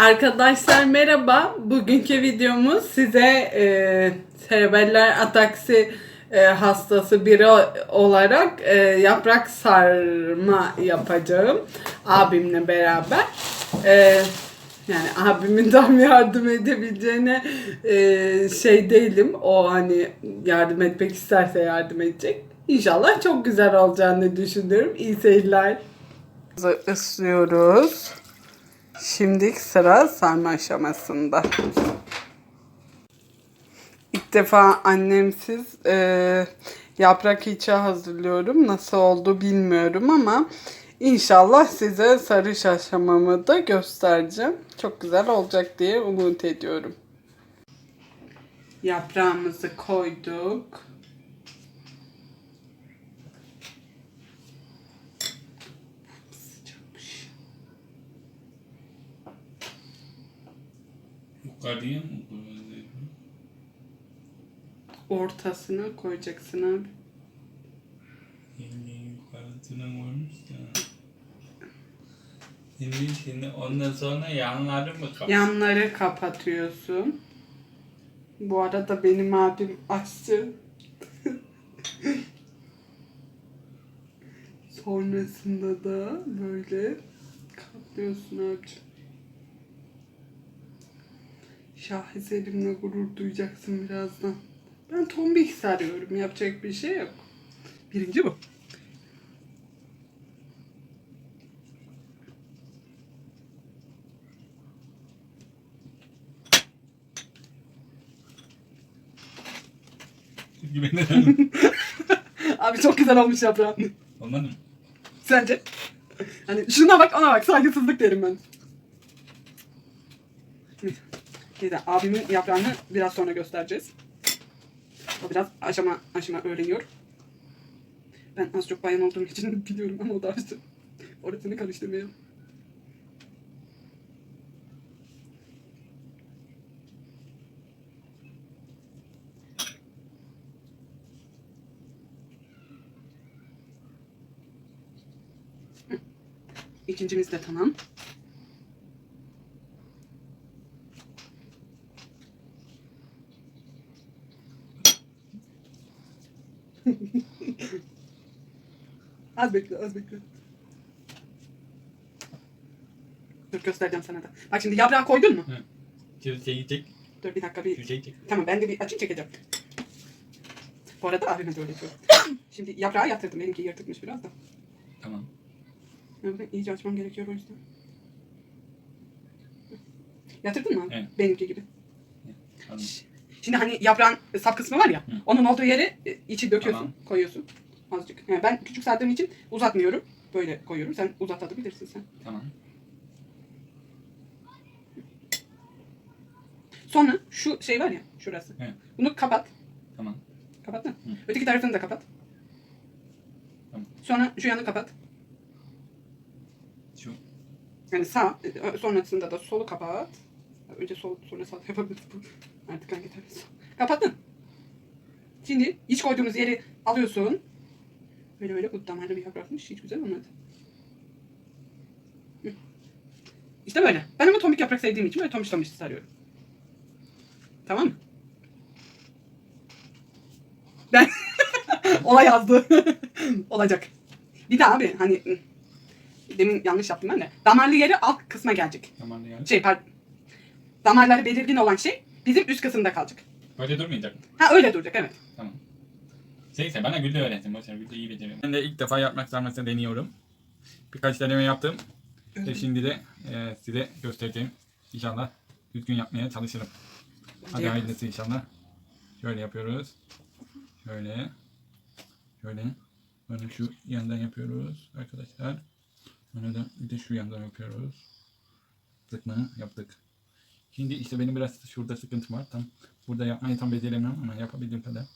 Arkadaşlar merhaba. Bugünkü videomuz size e, serebeller ataksi e, hastası biri olarak e, yaprak sarma yapacağım. Abimle beraber. E, yani abimin tam yardım edebileceğine e, şey değilim. O hani yardım etmek isterse yardım edecek. İnşallah çok güzel olacağını düşünüyorum. İyi seyirler. Islıyoruz. Şimdi sıra sarma aşamasında. İlk defa annemsiz e, yaprak içi hazırlıyorum. Nasıl oldu bilmiyorum ama inşallah size sarış aşamamı da göstereceğim. Çok güzel olacak diye umut ediyorum. Yaprağımızı koyduk. Yukarıya mı koyuyoruz? Ortasına koyacaksın abi. Şimdi yukarısına koymuş da. Şimdi, şimdi ondan sonra yanları mı kap? Yanları kapatıyorsun. Bu arada benim abim aşçı. Sonrasında da böyle katlıyorsun abicim. Şaheserimle gurur duyacaksın birazdan. Ben tombik sarıyorum. Yapacak bir şey yok. Birinci bu. Gibi neden? Abi çok güzel olmuş yaprağın. Olmadı mı? Sence? Hani şuna bak ona bak saygısızlık derim ben. Neyse abimin yaprağını biraz sonra göstereceğiz. O biraz aşama aşama öğreniyor. Ben az çok bayan olduğum için biliyorum ama o da aşçı. Orasını karıştırmayalım. İkincimiz de tamam. Az bekle, az bekle. Dur göstereceğim sana da. Bak şimdi yaprağı koydun mu? Şu şeyi çek. Dur bir dakika bir. Şu şeyi çek. Tamam ben de bir açayım çekeceğim. Bu arada abime de öyle yapıyor. Şimdi yaprağı yatırdım. Benimki yırtıkmış biraz da. Tamam. Ya bunu iyice açmam gerekiyor o yüzden. Yatırdın mı? abi? Evet. Benimki gibi. Anladım. Şimdi hani yaprağın sap kısmı var ya. Hı. Onun olduğu yere e, içi döküyorsun, Tamam. koyuyorsun. Azıcık. Yani ben küçük sardığım için uzatmıyorum. Böyle koyuyorum. Sen uzatabilirsin sen. Tamam. Sonra şu şey var ya şurası. Evet. Bunu kapat. Tamam. Kapattın. Hı. Öteki tarafını da kapat. Tamam. Sonra şu yanı kapat. Şu. Yani sağ, e, sonrasında da solu kapat. Önce sol, sonra sağ yapabiliriz. Artık hangi tarafı? Kapattın. Şimdi iç koyduğumuz yeri alıyorsun. Böyle böyle bu damarlı bir yaprakmış. Hiç güzel olmadı. İşte böyle. Ben ama tomik yaprak sevdiğim için böyle tomiş tomiş sarıyorum. Tamam mı? Ben olay yazdı. Olacak. Bir daha abi hani demin yanlış yaptım ben de. Damarlı yeri alt kısma gelecek. Tamam yani. Şey pardon. Damarları belirgin olan şey bizim üst kısımda kalacak. Böyle durmayacak. Ha öyle duracak evet. Tamam. Neyse bana Güllü öğretsin. Boşver Güllü iyi beceriyor. Ben de ilk defa yaprak sarmasını deniyorum. Birkaç deneme yaptım. Ve şimdi de e, size göstereceğim. İnşallah düzgün yapmaya çalışırım. Hadi hayırlısı inşallah. Şöyle yapıyoruz. Şöyle. Şöyle. Böyle şu yandan yapıyoruz arkadaşlar. Sonra da bir de şu yandan yapıyoruz. Sıkma yaptık. Şimdi işte benim biraz şurada sıkıntım var. Tam burada yapmayı tam beceremiyorum ama yapabildiğim kadar.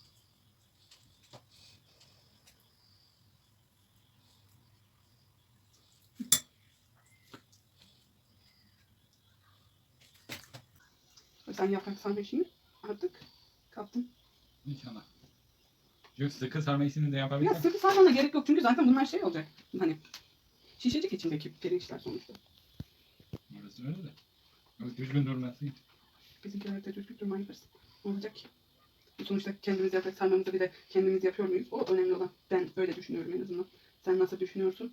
Sen yaprak sarma işini artık kaptın. İnşallah. Şu sıkı sarma işini de Ya yapabilirsem. sıkı sarmana gerek yok çünkü zaten bunlar şey olacak. Hani şişecik içindeki pirinçler sonuçta. Orası öyle de. Düzgün durması. Bizimkiler de düzgün durmayı yaparız. Ne olacak ki? Sonuçta kendimiz yaprak sarmamızı bile kendimiz yapıyor muyuz? O önemli olan. Ben öyle düşünüyorum en azından. Sen nasıl düşünüyorsun?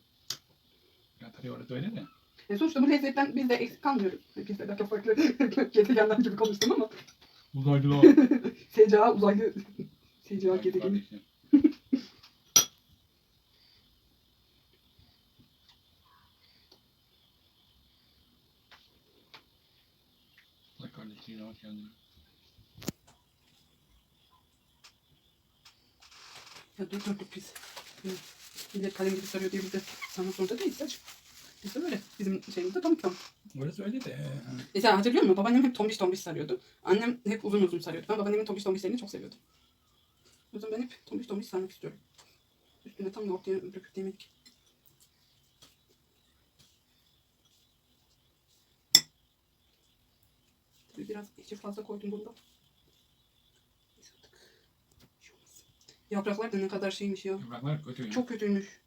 Ya tabii orası öyle de. E sonuçta bu lezzetten biz de eksik kalmıyoruz. E Biz de belki farklı gezegenler gibi konuştum ama. Uzaylılar. SCA uzaylı. SCA gezegeni. Kardeşliğine hoş geldin. Ya dur dur dur biz. Hı. Millet kalem gibi sarıyor diye biz de sana zorunda değiliz saç. Biz de böyle. Bizim şeyimizde tam tam. Orası öyle de. e, sen hatırlıyor musun? Babaannem hep tombiş tombiş sarıyordu. Annem hep uzun uzun sarıyordu. Ben babaannemin tombiş tombişlerini çok seviyordum. O yüzden ben hep tombiş tombiş sarmak istiyorum. Üstüne tam da ortaya döküp yemedik. Tabii biraz içi fazla koydum bunda. Yapraklar da ne kadar şeymiş ya. Yapraklar kötü ya. Çok kötüymüş.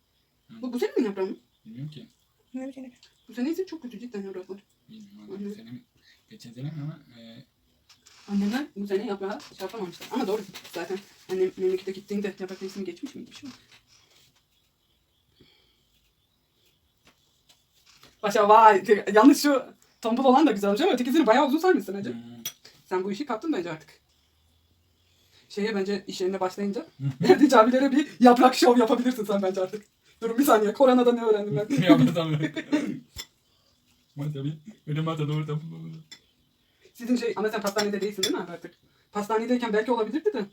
Hı. Bu, bu senin mi yaprağın mı? Bilmiyorum ki. Ne bileyim. Bu sene ise çok kötü cidden yapraklar. Bilmiyorum. Hı hı. Senin geçen sene mi ama e, Annemler bu sene yaprağı şey yapamamışlar. Ama doğru zaten. Annem memlekete gittiğinde yaprak mevsimi geçmiş miydi bir şey mi? Başa vay. Yanlış şu tombul olan da güzelmiş ama ötekisini bayağı uzun sarmışsın hacı. hmm, Sen bu işi kaptın bence artık. Şeye bence iş yerine başlayınca Erdiç abilere bir yaprak şov yapabilirsin sen bence artık. Durun bir saniye. Koronada ne öğrendim ben? Ama tabii. Öyle masa doğru tabii. Sizin şey ama sen pastanede değilsin değil mi artık? Pastanedeyken belki olabilirdi de.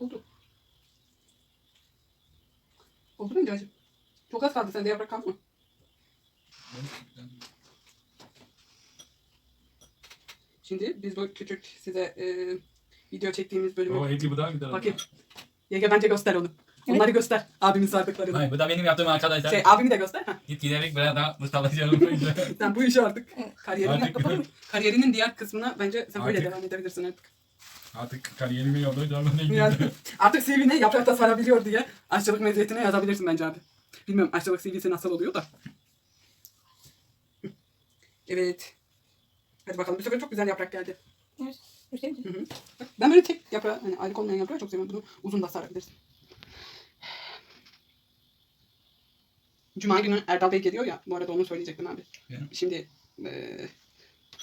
Oldu. Oldu bence acı. Çok az kaldı sende yaprak kaldı mı? Şimdi biz bu küçük size e, video çektiğimiz bölümü O Ege bu daha güzel. Bakayım. Yenge bence göster onu. Onları göster. Abimin sardıklarını. Hayır bu da benim yaptığım arkadaşlar. Şey abimi de göster. Ha. Git giderek biraz daha böyle. Sen bu işi artık Evet. kariyerinin, Artık- kariyerinin diğer kısmına bence sen böyle Artık- devam edebilirsin artık. Artık kariyerimi yolda canlı Yani artık CV'ne yaprakta sarabiliyor diye aşçılık meziyetine yazabilirsin bence abi. Bilmiyorum aşçılık CV'si nasıl oluyor da. Evet. Hadi bakalım bu sefer çok güzel yaprak geldi. Evet. Göstereyim mi? Ben böyle tek yaprağı, hani ayrık olmayan yaprağı çok seviyorum. Bunu uzun da sarabilirsin. Cuma günü Erdal Bey geliyor ya. Bu arada onu söyleyecektim abi. Ya. Şimdi eee,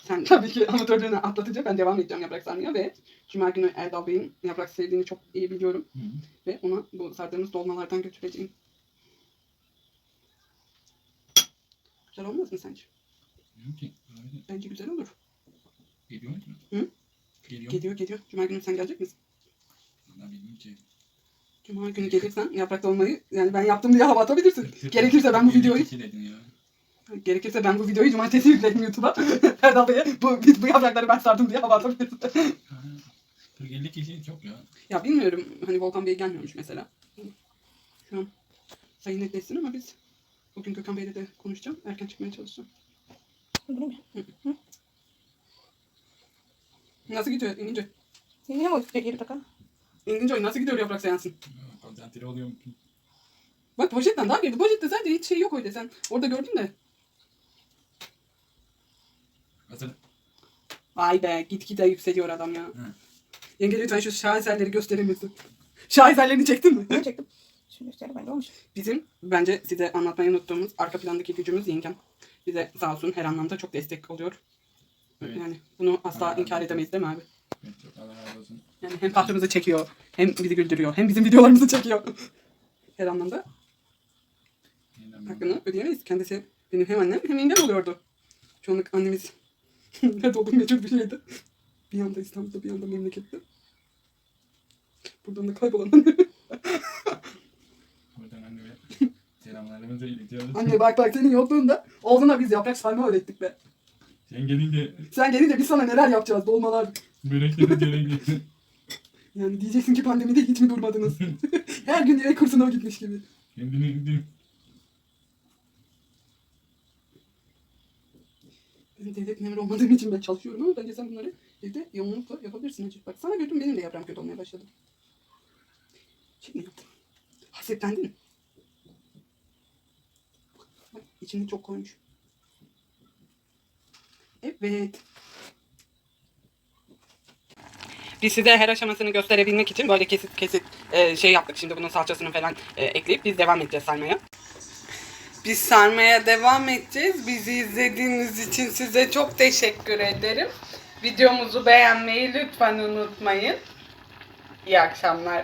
sen tabii ki amatörlüğünü atlatınca ben devam edeceğim yaprak sarmaya ve Cuma günü Erdal Bey'in yaprak sevdiğini çok iyi biliyorum. Ve ona bu sardığımız dolmalardan götüreceğim. Güzel olmaz mı sence? Bilmiyorum ki. Bence güzel olur. Geliyor mu? Hı? Geliyor? Geliyor geliyor. Cuma günü sen gelecek misin? Valla bilmiyorum ki. Cuma günü gelirsen yaprak dolmayı yani ben yaptım diye hava atabilirsin. Gerekirse ben bu videoyu dedin ya. Gerekirse ben bu videoyu cumartesi yüklerim YouTube'a. Erdal Bey'e bu, biz bu yaprakları ben sardım diye hava atabilirsin. Ha, 40-50 kişi çok ya. ya bilmiyorum hani Volkan Bey gelmiyormuş mesela. Şu an sayı netleşsin ama biz bugün Gökhan Bey'le de konuşacağım. Erken çıkmaya çalışacağım. Mu? Nasıl gidiyor İngince? Senin ne mi geri bakalım? İngince nasıl gidiyor yaprak seansın? Konsantre oluyorum. Bak poşetten daha girdi. Poşette sadece hiç şey yok öyle sen. Orada gördün de. Vay be gitgide yükseliyor adam ya. Hı. Yenge lütfen şu şaheserleri gösterir misin? Şaheserlerini çektin mi? Bunu çektim. Şunu göster bence olmuş. Bizim bence size anlatmayı unuttuğumuz arka plandaki gücümüz yengem. Bize sağ olsun her anlamda çok destek oluyor. Evet. Yani bunu asla Aynen. inkar edemeyiz değil mi abi? Evet, çok Allah razı olsun. Yani hem tahtımızı çekiyor, hem bizi güldürüyor, hem bizim videolarımızı çekiyor. her anlamda hakkını ödeyemeyiz. Kendisi benim hem annem hem yengem oluyordu. Çoğunluk annemiz nerede olduğum meçhul bir şeydi. Bir yanda İstanbul'da, bir yanda memlekette. Buradan da kaybolan annem. Buradan anneme selamlarımızı iletiyoruz. Anne bak bak senin yokluğunda oğluna biz yaprak sarma öğrettik be. Sen gelince Sen gelince biz sana neler yapacağız dolmalar. börekleri gelince. Yani diyeceksin ki pandemide hiç mi durmadınız? Her gün yemek kursuna gitmiş gibi. Kendini Benim devlet memuru olmadığım için ben çalışıyorum ama bence sen bunları evde yoğunlukla yapabilirsin hacı. Bak sana gördüm benim de yaprağım kötü olmaya başladı. Şey mi yaptın? Hasetlendin mi? Bak, İçine çok koymuş. Evet. Biz size her aşamasını gösterebilmek için böyle kesit kesit e, şey yaptık. Şimdi bunun salçasını falan e, ekleyip biz devam edeceğiz sarmaya. Biz sarmaya devam edeceğiz. Bizi izlediğiniz için size çok teşekkür ederim. Videomuzu beğenmeyi lütfen unutmayın. İyi akşamlar.